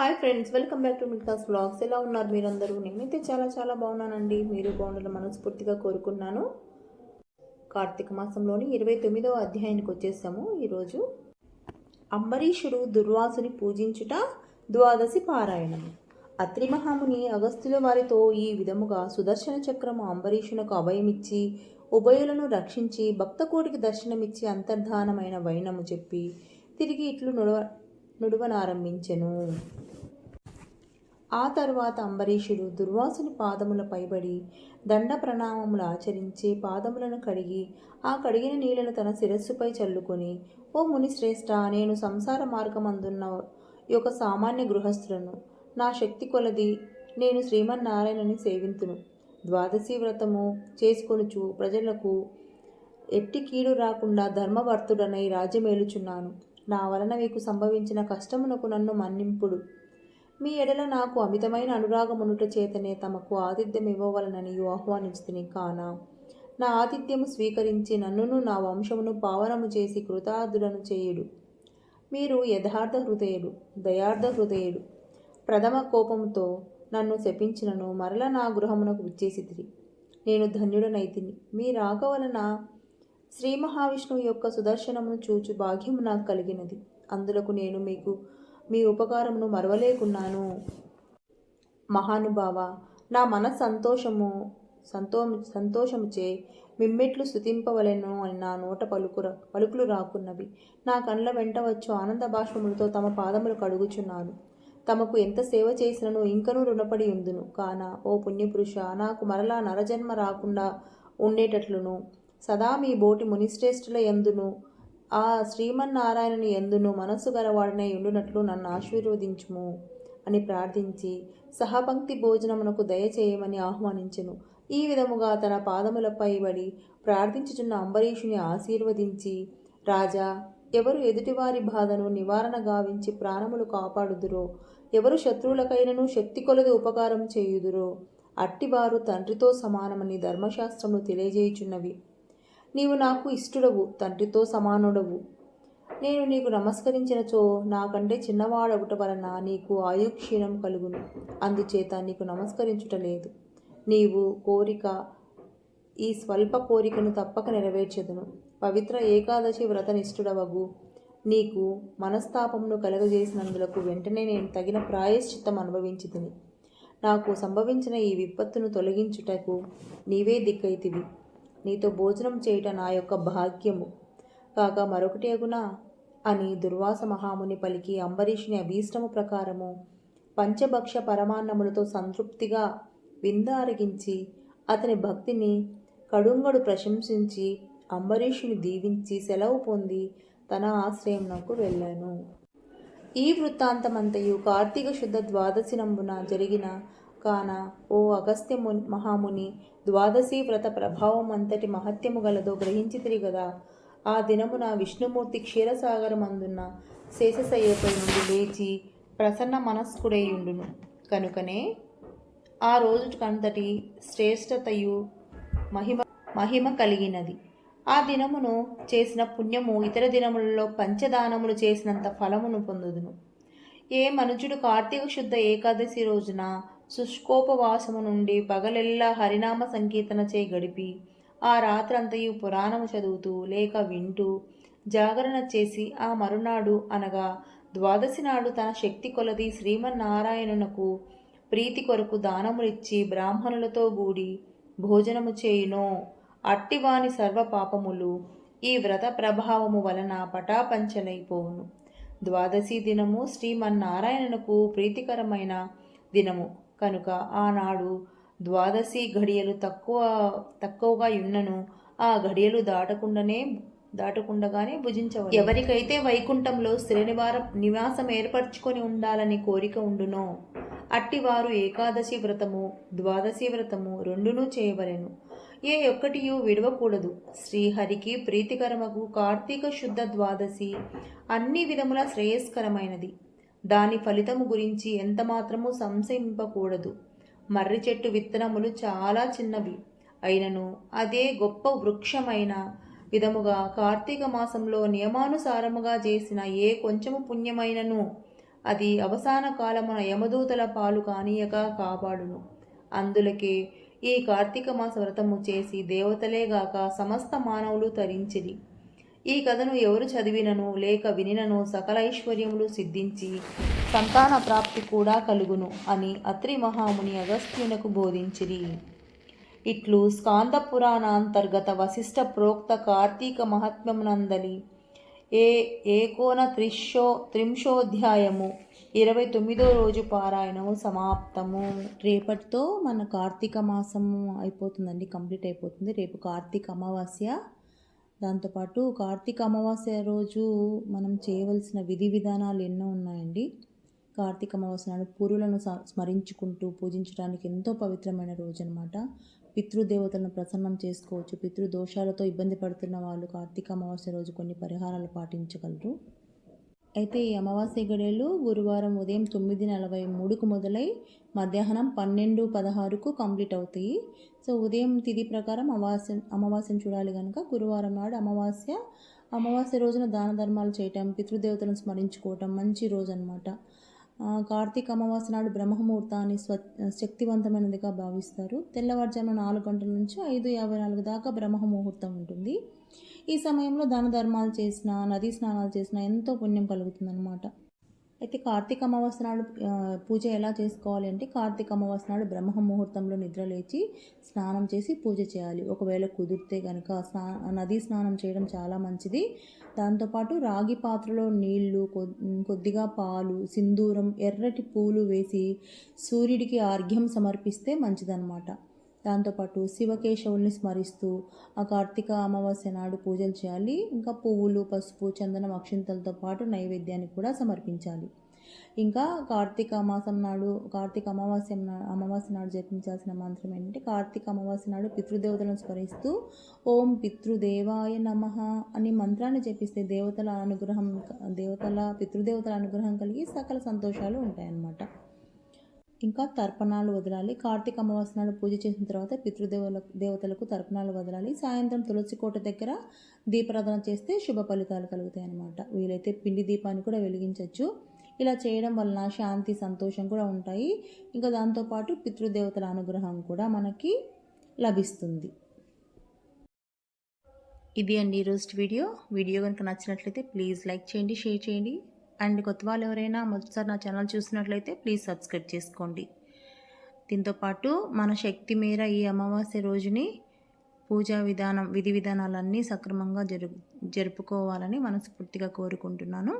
Hi friends welcome back to మిల్కాస్ blogs ఎలా ఉన్నారు మీరందరూ? నేనైతే చాలా చాలా బాగున్నానండి. మీరు బాగుండాలని మనస్ఫూర్తిగా కోరుకున్నాను. కార్తీక మాసంలోని ఇరవై తొమ్మిదవ అధ్యాయానికి వచ్చేసాము. ఈరోజు అంబరీషుడు దుర్వాసుని పూజించుట ద్వాదశి పారాయణం. అత్రి మహాముని వారితో ఈ విధముగా సుదర్శన చక్రము అంబరీషునకు అభయమిచ్చి ఉభయులను రక్షించి భక్తకోటికి దర్శనమిచ్చి అంతర్ధానమైన వైనము చెప్పి తిరిగి ఇట్లు నుడవ నుడువనారంభించెను. ఆ తర్వాత అంబరీషుడు దుర్వాసుని పాదముల పైబడి దండ ప్రణామములు ఆచరించి పాదములను కడిగి ఆ కడిగిన నీళ్ళను తన శిరస్సుపై చల్లుకొని ఓ ముని శ్రేష్ఠ నేను సంసార మార్గమందున్న యొక్క సామాన్య గృహస్థులను. నా శక్తి కొలది నేను శ్రీమన్నారాయణని సేవింతును. ద్వాదశి వ్రతము చేసుకొనుచు ప్రజలకు ఎట్టి కీడు రాకుండా ధర్మవర్తుడనై రాజ్యమేలుచున్నాను. నా వలన మీకు సంభవించిన కష్టమునకు నన్ను మన్నింపుడు. మీ ఎడల నాకు అమితమైన అనురాగమునుట చేతనే తమకు ఆతిథ్యం ఇవ్వవలనని ఆహ్వానించుతుని కాన? నా ఆతిథ్యము స్వీకరించి నన్నును నా వంశమును పావనము చేసి కృతార్థులను చేయుడు. మీరు యథార్థ హృదయుడు దయార్థ హృదయుడు ప్రథమ కోపంతో నన్ను శపించినను మరల నా గృహమునకు విచ్చేసితిరి. నేను ధన్యుడనైతిని. మీ రాక వలన శ్రీ మహావిష్ణువు యొక్క సుదర్శనమును చూచు భాగ్యము నాకు కలిగినది. అందులకు నేను మీకు మీ ఉపకారమును మరవలేకున్నాను. మహానుభావ నా మన సంతోషము సంతో సంతోషముచే మిమ్మెట్లు స్థుతింపవలెను అని నా నోట పలుకుర పలుకులు రాకున్నవి. నా కండ్ల వెంట వచ్చు ఆనంద బాష్పములతో తమ పాదములు కడుగుచున్నాను. తమకు ఎంత సేవ చేసినను ఇంకనూ రుణపడి ఉందును. కాన ఓ పుణ్యపురుష నాకు మరలా నరజన్మ రాకుండా ఉండేటట్లును. సదా మీ బోటి మునిశ్రేష్ఠుల ఎందును ఆ శ్రీమన్నారాయణుని ఎందును మనస్సు గలవాడనే ఉండునట్లు నన్ను ఆశీర్వదించుము అని ప్రార్థించి సహపంక్తి భోజనమునకు దయచేయమని ఆహ్వానించెను. ఈ విధముగా తన పాదములపై పడి ప్రార్థించుచున్న అంబరీషుని ఆశీర్వదించి రాజా ఎవరు ఎదుటివారి బాధను నివారణ గావించి ప్రాణములు కాపాడుదురో ఎవరు శత్రువులకైనను శక్తి కొలది ఉపకారం చేయుదురో అట్టివారు తండ్రితో సమానమని ధర్మశాస్త్రములు తెలియజేయుచున్నవి. నీవు నాకు ఇష్టడవు తండ్రితో సమానుడవు. నేను నీకు నమస్కరించినచో నాకంటే చిన్నవాడవుట వలన నీకు ఆయుక్షీణం కలుగును. అందుచేత నీకు నమస్కరించుట లేదు. నీవు కోరిక ఈ స్వల్ప కోరికను తప్పక నెరవేర్చెదను. పవిత్ర ఏకాదశి వ్రత నిష్ఠుడవగు నీకు మనస్తాపమును కలగజేసినందులకు వెంటనే నేను తగిన ప్రాయశ్చిత్తం అనుభవించి నాకు సంభవించిన ఈ విపత్తును తొలగించుటకు నీవే దిక్కైతివి నీతో భోజనం చేయుట నా యొక్క భాగ్యము. కాక మరొకటేగునా అని దుర్వాస మహాముని పలికి అంబరీషుని అభీష్టము ప్రకారము పంచభక్ష పరమాన్నములతో సంతృప్తిగా విందారగించి అతని భక్తిని కడుంగడు ప్రశంసించి అంబరీషుని దీవించి సెలవు పొంది తన ఆశ్రయంనకు వెళ్ళాను. ఈ వృత్తాంతమంతయు కార్తీక శుద్ధ ద్వాదశి నంబున జరిగిన కాన ఓ అగస్త్య మహాముని ద్వాదశి వ్రత ప్రభావం అంతటి మహత్యము గలదో గ్రహించితిరి కదా ఆ దినమున విష్ణుమూర్తి క్షీరసాగరమందున్న శేషశయ్యపై నుండి లేచి ప్రసన్న మనస్కుడేయుండును. కనుకనే ఆ రోజు కంతటి శ్రేష్టతయు మహిమ మహిమ కలిగినది. ఆ దినమును చేసిన పుణ్యము ఇతర దినములలో పంచదానములు చేసినంత ఫలమును పొందుదును. ఏ మనుషుడు కార్తీక శుద్ధ ఏకాదశి రోజున శుష్కోపవాసము నుండి పగలెల్లా హరినామ సంకీర్తన చే గడిపి ఆ రాత్రంతయు పురాణము చదువుతూ లేక వింటూ జాగరణ చేసి ఆ మరునాడు అనగా ద్వాదశి నాడు తన శక్తి కొలది శ్రీమన్నారాయణునకు ప్రీతి కొరకు దానములిచ్చి బ్రాహ్మణులతో గూడి భోజనము చేయునో. అట్టివాని సర్వ పాపములు ఈ వ్రత ప్రభావము వలన పటాపంచలైపోవును. ద్వాదశి దినము శ్రీమన్నారాయణునకు ప్రీతికరమైన దినము. కనుక ఆనాడు ద్వాదశి ఘడియలు తక్కువ తక్కువగా ఉన్నను ఆ ఘడియలు దాటకుండానే దాటకుండగానే భుజించవచ్చు ఎవరికైతే వైకుంఠంలో శ్రీనివార నివాసం ఏర్పరచుకొని ఉండాలని కోరిక ఉండునో అట్టివారు ఏకాదశి వ్రతము ద్వాదశి వ్రతము రెండునూ చేయవలెను. ఏ ఒక్కటియు విడవకూడదు. శ్రీహరికి ప్రీతికరమకు కార్తీక శుద్ధ ద్వాదశి అన్ని విధముల శ్రేయస్కరమైనది. దాని ఫలితము గురించి ఎంత మాత్రము సంశయింపకూడదు. మర్రి చెట్టు విత్తనములు చాలా చిన్నవి. అయినను అదే గొప్ప వృక్షమైన విధముగా కార్తీక మాసంలో నియమానుసారముగా చేసిన ఏ కొంచెము పుణ్యమైనను అది అవసాన కాలమున యమదూతల పాలు కానీయక కాపాడును. అందులకే ఈ కార్తీక మాస వ్రతము చేసి దేవతలేగాక సమస్త మానవులు తరించిరి. ఈ కథను ఎవరు చదివినను లేక వినినను సకల ఐశ్వర్యములు సిద్ధించి సంతాన ప్రాప్తి కూడా కలుగును అని అత్రి మహాముని అగస్త్యునకు బోధించిరి. ఇట్లు స్కాంద పురాణాంతర్గత వశిష్ట ప్రోక్త కార్తీక మహాత్మ్యమునందలి. ఏ ఏకోన త్రిశో త్రింశోధ్యాయము ఇరవై తొమ్మిదో రోజు పారాయణము సమాప్తము. రేపటితో మన కార్తీక మాసము అయిపోతుందండి కంప్లీట్ అయిపోతుంది. రేపు కార్తీక అమావాస్య దాంతోపాటు కార్తీక అమావాస్య రోజు మనం చేయవలసిన విధి విధానాలు ఎన్నో ఉన్నాయండి. కార్తీక అమావాస్య నాడు పూర్వులను స్మరించుకుంటూ పూజించడానికి ఎంతో పవిత్రమైన రోజు అనమాట పితృదేవతలను ప్రసన్నం చేసుకోవచ్చు. పితృదోషాలతో ఇబ్బంది పడుతున్న వాళ్ళు కార్తీక అమావాస్య రోజు కొన్ని పరిహారాలు పాటించగలరు. అయితే ఈ అమావాస్య గడియలు గురువారం ఉదయం తొమ్మిది నలభై మూడుకు మొదలై మధ్యాహ్నం పన్నెండు పదహారుకు కంప్లీట్ అవుతాయి. సో ఉదయం తిథి ప్రకారం అమావాస్య అమావాస్యను చూడాలి కనుక గురువారం నాడు అమావాస్య అమావాస్య రోజున దాన ధర్మాలు చేయటం పితృదేవతలను స్మరించుకోవటం మంచి రోజు అనమాట కార్తీక అమావాస్య నాడు బ్రహ్మముహూర్తాన్ని స్వ శక్తివంతమైనదిగా భావిస్తారు. తెల్లవారుజామున నాలుగు గంటల నుంచి ఐదు యాభై నాలుగు దాకా బ్రహ్మ ముహూర్తం ఉంటుంది. ఈ సమయంలో దాన ధర్మాలు చేసిన నదీ స్నానాలు చేసిన ఎంతో పుణ్యం కలుగుతుందన్నమాట. అయితే కార్తీక అమావాస్య నాడు పూజ ఎలా చేసుకోవాలి అంటే కార్తీక అమావాస్య నాడు బ్రహ్మ ముహూర్తంలో నిద్ర లేచి స్నానం చేసి పూజ చేయాలి. ఒకవేళ కుదిరితే కనుక స్నా నదీ స్నానం చేయడం చాలా మంచిది. దాంతోపాటు రాగి పాత్రలో నీళ్ళు కొ- కొద్దిగా పాలు సింధూరం ఎర్రటి పూలు వేసి సూర్యుడికి ఆర్ఘ్యం సమర్పిస్తే మంచిదన్నమాట. దాంతోపాటు శివకేశవుల్ని స్మరిస్తూ ఆ కార్తీక అమావాస్య నాడు పూజలు చేయాలి. ఇంకా పువ్వులు పసుపు చందనం అక్షింతలతో పాటు నైవేద్యాన్ని కూడా సమర్పించాలి. ఇంకా కార్తీక మాసం నాడు కార్తీక అమావాస్య నా- అమావాస్య నాడు జపించాల్సిన మంత్రం ఏంటంటే కార్తీక అమావాస్య నాడు పితృదేవతలను స్మరిస్తూ ఓం పితృదేవాయ నమః అని మంత్రాన్ని జపిస్తే దేవతల అనుగ్రహం దేవతల పితృదేవతల అనుగ్రహం కలిగి సకల సంతోషాలు ఉంటాయన్నమాట. ఇంకా తర్పణాలు వదలాలి. కార్తీక అమావాస్య నాడు పూజ చేసిన తర్వాత పితృదేవుల దేవతలకు తర్పణాలు వదలాలి. సాయంత్రం తులసి కోట దగ్గర దీపారాధన చేస్తే శుభ ఫలితాలు కలుగుతాయి అన్నమాట. వీలైతే పిండి దీపాన్ని కూడా వెలిగించవచ్చు ఇలా చేయడం వలన శాంతి సంతోషం కూడా ఉంటాయి. ఇంకా దాంతోపాటు పితృదేవతల అనుగ్రహం కూడా మనకి లభిస్తుంది. ఇది అండి ఈరోజు వీడియో. వీడియో కనుక నచ్చినట్లయితే ప్లీజ్ లైక్ చేయండి షేర్ చేయండి. అండ్ కొత్త వాళ్ళు ఎవరైనా మొదటిసారి నా ఛానల్ చూసినట్లయితే ప్లీజ్ సబ్స్క్రైబ్ చేసుకోండి. దీంతోపాటు మన శక్తి మేర ఈ అమావాస్య రోజుని పూజా విధానం విధి విధానాలన్నీ సక్రమంగా జరు జరుపుకోవాలని మనస్ఫూర్తిగా కోరుకుంటున్నాను.